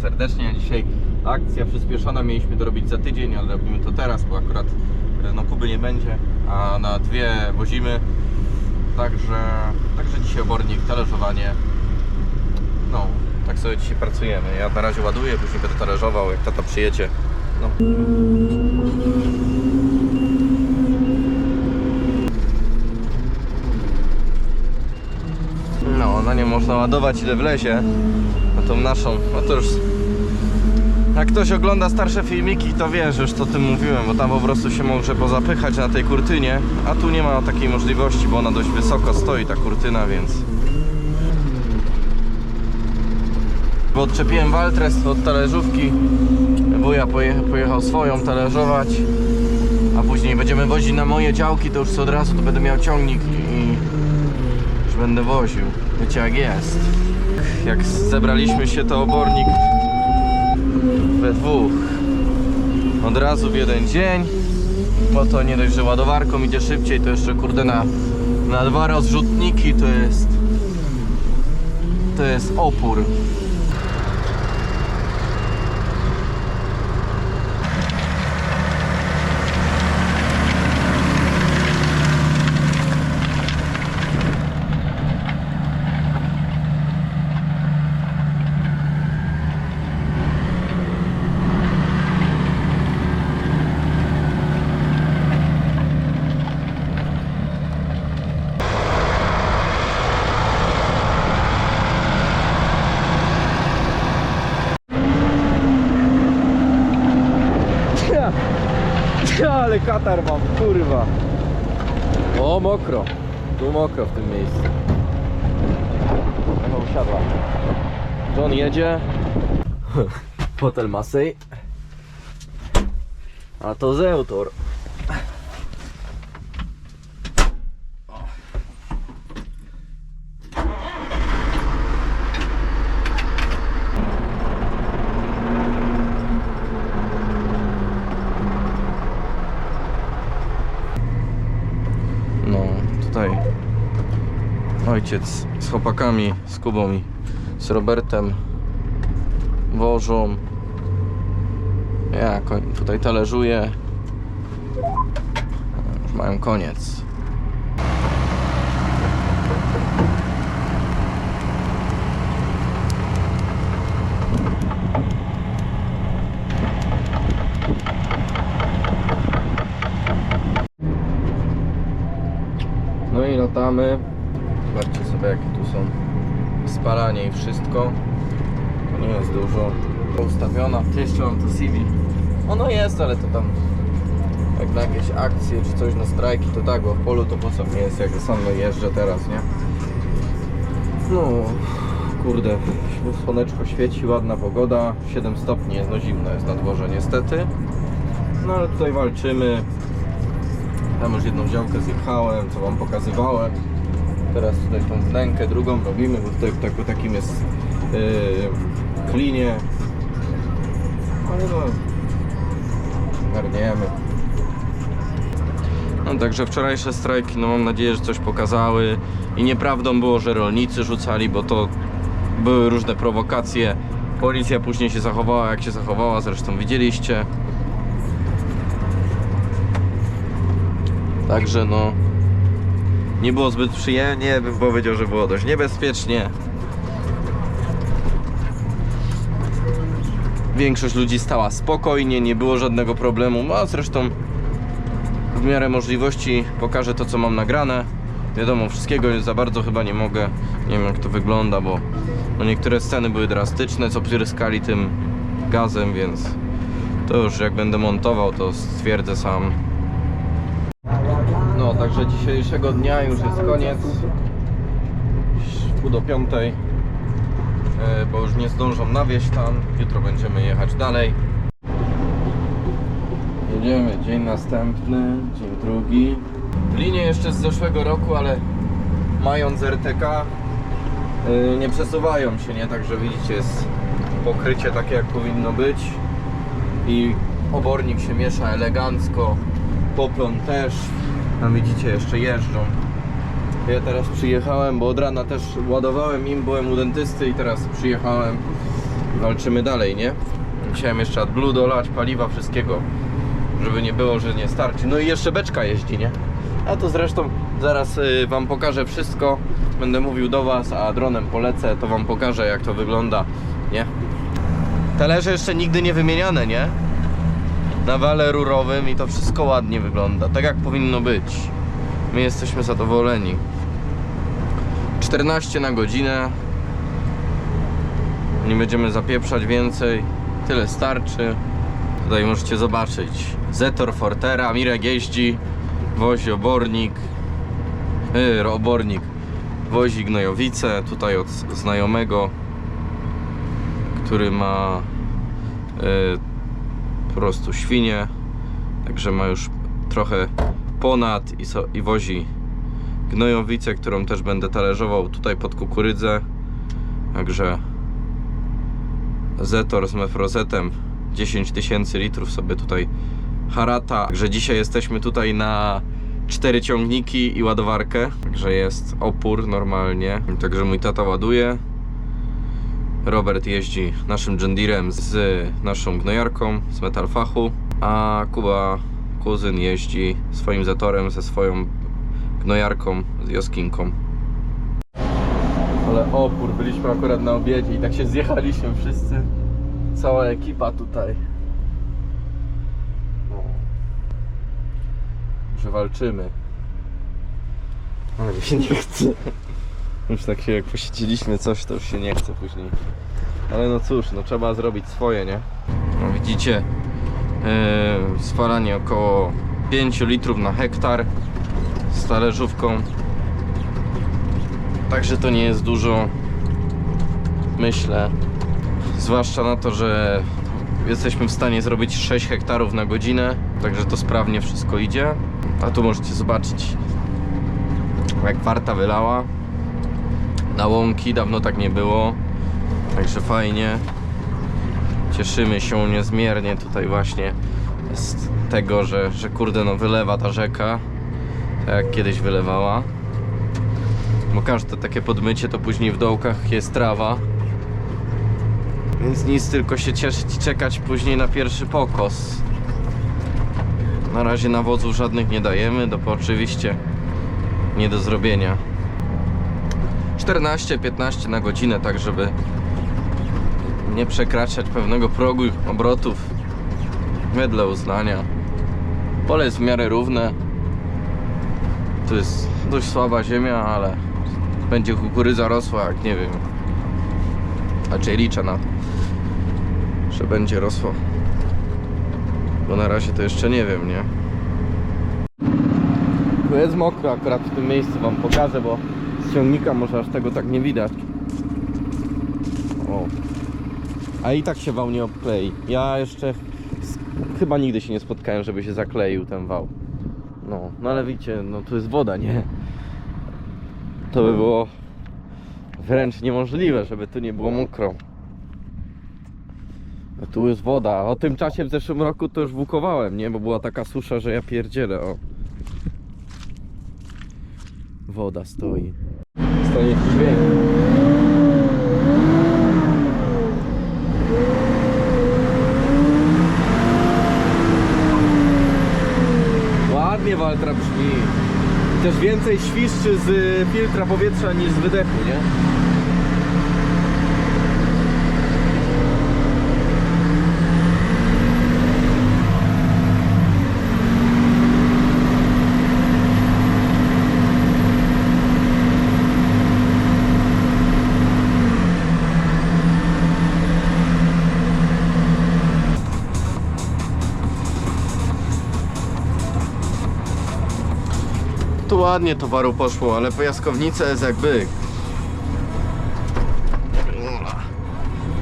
serdecznie. Dzisiaj akcja przyspieszona, mieliśmy to robić za tydzień, ale robimy to teraz, bo akurat e, no, Kuby nie będzie, a na dwie wozimy. Także, także dzisiaj obornik, talerzowanie. No, tak sobie dzisiaj pracujemy. Ja na razie ładuję, później będę talerzował, jak tata przyjedzie. No. No, na nie można ładować ile wlezie. Tą naszą, no to już... Jak ktoś ogląda starsze filmiki, to wie, że już to tym mówiłem, bo tam po prostu się może pozapychać na tej kurtynie, a tu nie ma takiej możliwości, bo ona dość wysoko stoi, ta kurtyna, więc... Bo odczepiłem Waltres od talerzówki, wuja poje, pojechał swoją talerzować, a później będziemy wozić na moje działki, to już od razu to będę miał ciągnik i już będę woził. Wiecie jak jest. Jak zebraliśmy się to obornik we dwóch. Od razu w jeden dzień. Bo to nie dość, że ładowarką idzie szybciej, to jeszcze kurde na, na dwa rozrzutniki to jest to jest opór. Ale katar mam, kurwa. O, mokro. Tu mokro w tym miejscu. Ewa usiadła. John jedzie. Fotel Masej. A to Zeutor. No, tutaj ojciec z chłopakami, z Kubą i z Robertem wożą. Ja tutaj talerzuję. Już mają koniec. No i latamy. Zobaczcie sobie jakie tu są i wszystko. To nie jest dużo. Ustawiona. Jeszcze mam to CV. Ono jest, ale to tam jak na jakieś akcje czy coś na strajki to tak, bo w polu to po co mi jest, jak sam jeżdżę teraz, nie? No, kurde, słoneczko świeci, ładna pogoda, 7 stopni jest, no zimno jest na dworze niestety. No ale tutaj walczymy, tam już jedną działkę zjechałem, co wam pokazywałem. Teraz tutaj tą wnękę drugą robimy, bo tutaj w taku, takim jest yy, klinie. Ale no, garniemy. No także wczorajsze strajki, no mam nadzieję, że coś pokazały. I nieprawdą było, że rolnicy rzucali, bo to były różne prowokacje. Policja później się zachowała, jak się zachowała, zresztą widzieliście. Także no nie było zbyt przyjemnie, bym powiedział, że było dość niebezpiecznie. Większość ludzi stała spokojnie, nie było żadnego problemu, no a zresztą w miarę możliwości pokażę to co mam nagrane. Wiadomo, wszystkiego za bardzo chyba nie mogę. Nie wiem jak to wygląda, bo no niektóre sceny były drastyczne, co pryskali tym gazem, więc to już jak będę montował, to stwierdzę sam. Także dzisiejszego dnia już jest koniec. Pół do piątej, e, bo już nie zdążą nawieźć tam. Jutro będziemy jechać dalej. Jedziemy, dzień następny, dzień drugi. Linie jeszcze z zeszłego roku, ale mając RTK e, nie przesuwają się, nie? Także widzicie, jest pokrycie takie jak powinno być i obornik się miesza elegancko, poplon też. Tam widzicie, jeszcze jeżdżą. Ja teraz przyjechałem, bo od rana też ładowałem im, byłem u dentysty i teraz przyjechałem walczymy dalej, nie? Musiałem jeszcze AdBlue dolać, paliwa, wszystkiego, żeby nie było, że nie starczy. No i jeszcze beczka jeździ, nie? A to zresztą zaraz y, Wam pokażę wszystko. Będę mówił do Was, a dronem polecę, to Wam pokażę jak to wygląda, nie? Talerze jeszcze nigdy nie wymieniane, nie? Na wale rurowym i to wszystko ładnie wygląda, tak jak powinno być. My jesteśmy zadowoleni. 14 na godzinę. Nie będziemy zapieprzać więcej. Tyle starczy. Tutaj możecie zobaczyć. Zetor Fortera, Mirek jeździ, wozi obornik. Yy, obornik. Wozi gnojowice. Tutaj od znajomego, który ma yy, po prostu świnie. Także ma już trochę ponad i, so, i wozi gnojowicę, którą też będę talerzował tutaj pod kukurydzę. Także Zetor z mefrozetem 10 tysięcy litrów sobie tutaj harata. Także dzisiaj jesteśmy tutaj na cztery ciągniki i ładowarkę. Także jest opór normalnie. Także mój tata ładuje. Robert jeździ naszym John Deerem z naszą gnojarką z Metalfachu, a Kuba kuzyn jeździ swoim Zetorem ze swoją gnojarką z Joskinką. Ale opór, byliśmy akurat na obiedzie i tak się zjechaliśmy wszyscy. Cała ekipa tutaj. No. Że walczymy. Ale mi się nie chce. Już tak się jak posiedzieliśmy coś, to już się nie chce później. Ale no cóż, no trzeba zrobić swoje, nie? No widzicie, yy, spalanie około 5 litrów na hektar z talerzówką. Także to nie jest dużo, myślę. Zwłaszcza na to, że jesteśmy w stanie zrobić 6 hektarów na godzinę, także to sprawnie wszystko idzie. A tu możecie zobaczyć, jak warta wylała. Na łąki dawno tak nie było, także fajnie. Cieszymy się niezmiernie tutaj właśnie z tego, że, że kurde no wylewa ta rzeka, tak jak kiedyś wylewała. Bo każde takie podmycie to później w dołkach jest trawa. Więc nic, tylko się cieszyć i czekać później na pierwszy pokos. Na razie nawozów żadnych nie dajemy, to oczywiście nie do zrobienia. 14-15 na godzinę, tak żeby nie przekraczać pewnego progu obrotów wedle uznania. Pole jest w miarę równe. To jest dość słaba ziemia, ale będzie kukurydza rosła, jak nie wiem. Raczej liczę na to, że będzie rosła. Bo na razie to jeszcze nie wiem, nie? Tu jest mokro akurat w tym miejscu wam pokażę, bo ciągnika może aż tego tak nie widać. O. A i tak się wał nie obklei. Ja jeszcze chyba nigdy się nie spotkałem, żeby się zakleił ten wał. No, no ale widzicie, no tu jest woda, nie? To by było wręcz niemożliwe, żeby tu nie było mokro. A tu jest woda. O tym czasie w zeszłym roku to już włókowałem, nie? Bo była taka susza, że ja pierdzielę, o. Woda stoi. Stoi jakiś dźwięk. Ładnie Waltra brzmi. Też więcej świszczy z y, filtra powietrza niż z wydechu, nie? Ładnie towaru poszło, ale piaskownica jest jak byk.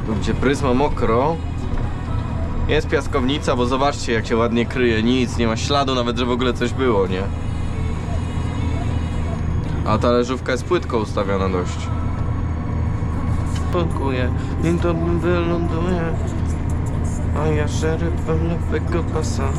Tu gdzie pryzma mokro Jest piaskownica, bo zobaczcie jak się ładnie kryje Nic, nie ma śladu nawet, że w ogóle coś było, nie? A ta leżówka jest płytko ustawiona dość Pokuje, nim to wyląduje A ja szeryfem lewego pasa